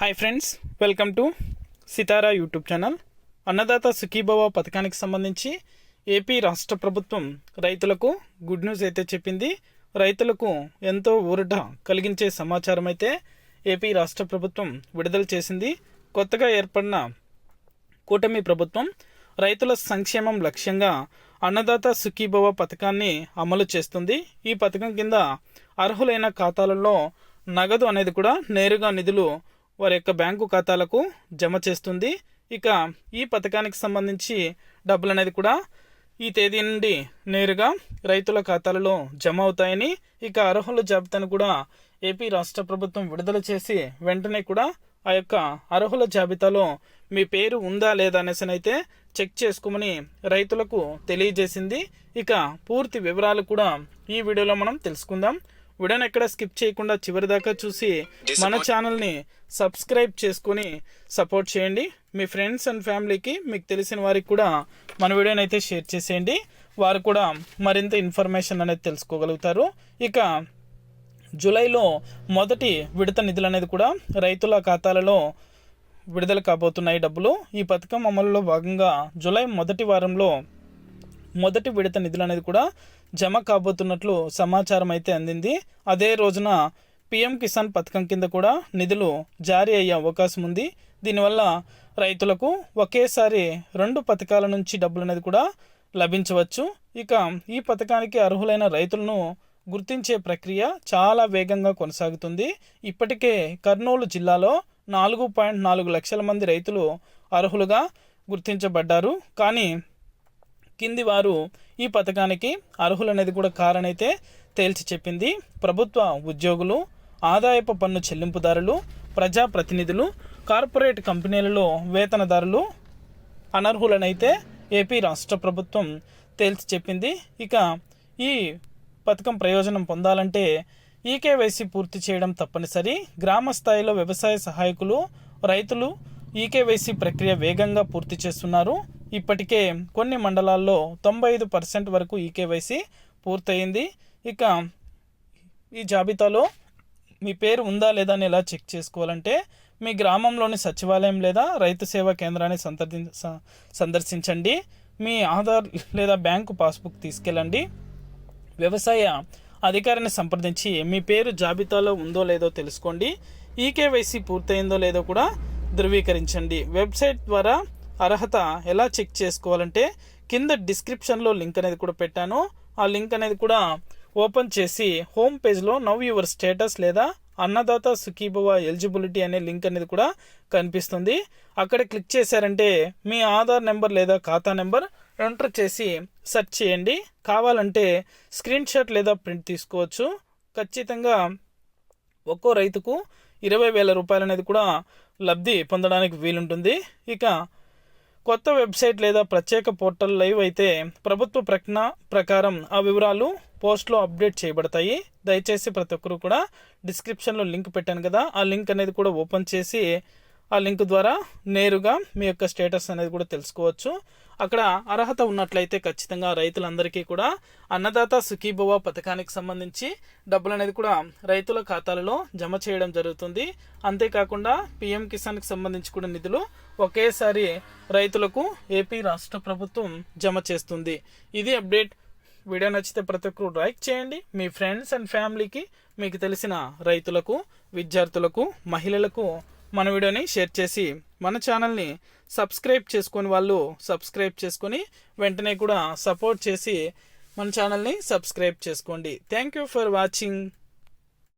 Hi friends welcome to Sitara YouTube channel Annadata Sukhibhava పథకానికి సంబంధించి AP రాష్ట్ర ప్రభుత్వం రైతులకు గుడ్ న్యూస్ అయితే చెప్పింది. రైతులకు ఎంతో ఊరట కలిగించే సమాచారం అయితే ఏపీ రాష్ట్ర ప్రభుత్వం విడుదల చేసింది. కొత్తగా ఏర్పడిన కూటమి ప్రభుత్వం రైతుల సంక్షేమం లక్ష్యంగా అన్నదాత సుఖీభవ పథకాన్ని అమలు చేస్తుంది. ఈ పథకం కింద అర్హులైన ఖాతాలలో నగదు అనేది కూడా నేరుగా నిధులు వారి యొక్క బ్యాంకు ఖాతాలకు జమ చేస్తుంది. ఇక ఈ పథకానికి సంబంధించి డబ్బులు అనేది కూడా ఈ తేదీ నుండి నేరుగా రైతుల ఖాతాలలో జమ అవుతాయని ఇక అర్హుల జాబితాను కూడా ఏపీ రాష్ట్ర ప్రభుత్వం విడుదల చేసి వెంటనే కూడా ఆ యొక్క అర్హుల జాబితాలో మీ పేరు ఉందా లేదా అనేసి అయితే చెక్ చేసుకోమని రైతులకు తెలియజేసింది. ఇక పూర్తి వివరాలు కూడా ఈ వీడియోలో మనం తెలుసుకుందాం. వీడియోని ఎక్కడ స్కిప్ చేయకుండా చివరి దాకా చూసి మన ఛానల్ని సబ్స్క్రైబ్ చేసుకొని సపోర్ట్ చేయండి. మీ ఫ్రెండ్స్ అండ్ ఫ్యామిలీకి మీకు తెలిసిన వారికి కూడా మన వీడియోని అయితే షేర్ చేసేయండి. వారు కూడా మరింత ఇన్ఫర్మేషన్ అనేది తెలుసుకోగలుగుతారు. ఇక జూలైలో మొదటి విడత నిధులు అనేది కూడా రైతుల ఖాతాలలో విడుదల కాబోతున్నాయి డబ్బులు. ఈ పథకం అమలులో భాగంగా జూలై మొదటి వారంలో మొదటి విడత నిధులు అనేది కూడా జమ కాబోతున్నట్లు సమాచారం అయితే అందింది. అదే రోజున పిఎం కిసాన్ పథకం కింద కూడా నిధులు జారీ అయ్యే అవకాశం ఉంది. దీనివల్ల రైతులకు ఒకేసారి రెండు పథకాల నుంచి డబ్బులు అనేది కూడా లభించవచ్చు. ఇక ఈ పథకానికి అర్హులైన రైతులను గుర్తించే ప్రక్రియ చాలా వేగంగా కొనసాగుతుంది. ఇప్పటికే కర్నూలు జిల్లాలో నాలుగు పాయింట్ నాలుగు లక్షల మంది రైతులు అర్హులుగా గుర్తించబడ్డారు. కానీ కింది వారు ఈ పథకానికి అర్హులనేది కూడా కారణైతే తేల్చి చెప్పింది. ప్రభుత్వ ఉద్యోగులు ఆదాయపు పన్ను చెల్లింపుదారులు ప్రజాప్రతినిధులు కార్పొరేట్ కంపెనీలలో వేతనదారులు అనర్హులనైతే ఏపీ రాష్ట్ర ప్రభుత్వం తేల్చి చెప్పింది. ఇక ఈ పథకం ప్రయోజనం పొందాలంటే ఈకేవైసీ పూర్తి చేయడం తప్పనిసరి. గ్రామ స్థాయిలో వ్యవసాయ సహాయకులు రైతులు ఈకేవైసీ ప్రక్రియ వేగంగా పూర్తి చేస్తున్నారు. ఇప్పటికే కొన్ని మండలాల్లో తొంభై ఐదు పర్సెంట్ వరకు ఈకేవైసీ పూర్తయింది. ఇక ఈ జాబితాలో మీ పేరు ఉందా లేదా అని ఎలా చెక్ చేసుకోవాలంటే మీ గ్రామంలోని సచివాలయం లేదా రైతు సేవా కేంద్రాన్ని సందర్శి స- సందర్శించండి. మీ ఆధార్ లేదా బ్యాంకు పాస్బుక్ తీసుకెళ్ళండి. వ్యవసాయ అధికారిని సంప్రదించి మీ పేరు జాబితాలో ఉందో లేదో తెలుసుకోండి. ఈకేవైసీ పూర్తయిందో లేదో కూడా ధృవీకరించండి. వెబ్సైట్ ద్వారా అర్హత ఎలా చెక్ చేసుకోవాలంటే కింద డిస్క్రిప్షన్లో లింక్ అనేది కూడా పెట్టాను. ఆ లింక్ అనేది కూడా ఓపెన్ చేసి హోమ్ పేజ్లో నవ్ యువర్ స్టేటస్ లేదా అన్నదాత సుఖీభవ ఎలిజిబిలిటీ అనే లింక్ అనేది కూడా కనిపిస్తుంది. అక్కడ క్లిక్ చేశారంటే మీ ఆధార్ నెంబర్ లేదా ఖాతా నెంబర్ ఎంటర్ చేసి సెర్చ్ చేయండి. కావాలంటే స్క్రీన్ షాట్ లేదా ప్రింట్ తీసుకోవచ్చు. ఖచ్చితంగా ఒక్కో రైతుకు ఇరవై వేల రూపాయలు అనేది కూడా లబ్ధి పొందడానికి వీలుంటుంది. ఇక కొత్త వెబ్సైట్ లేదా ప్రత్యేక పోర్టల్ లైవ్ అయితే ప్రభుత్వ ప్రకటన ప్రకారం ఆ వివరాలు పోస్ట్లో అప్డేట్ చేయబడతాయి. దయచేసి ప్రతి ఒక్కరు కూడా డిస్క్రిప్షన్లో లింక్ పెట్టాను కదా ఆ లింక్ అనేది కూడా ఓపెన్ చేసి ఆ లింక్ ద్వారా నేరుగా మీ యొక్క స్టేటస్ అనేది కూడా తెలుసుకోవచ్చు. అక్కడ అర్హత ఉన్నట్లయితే ఖచ్చితంగా రైతులందరికీ కూడా అన్నదాత సుఖీభవ పథకానికి సంబంధించి డబ్బులు అనేది కూడా రైతుల ఖాతాలలో జమ చేయడం జరుగుతుంది. అంతేకాకుండా పిఎం కిసాన్కి సంబంధించి కూడా నిధులు ఒకేసారి రైతులకు ఏపీ రాష్ట్ర ప్రభుత్వం జమ చేస్తుంది. ఇది అప్డేట్. వీడియో నచ్చితే ప్రతి ఒక్కరు లైక్ చేయండి. మీ ఫ్రెండ్స్ అండ్ ఫ్యామిలీకి మీకు తెలిసిన రైతులకు విద్యార్థులకు మహిళలకు మన వీడియోని షేర్ చేసి మన ఛానల్ని సబ్స్క్రైబ్ చేసుకొని వాళ్ళు సబ్స్క్రైబ్ చేసుకొని వెంటనే కూడా సపోర్ట్ చేసి మన ఛానల్ని సబ్స్క్రైబ్ చేసుకోండి. Thank you for watching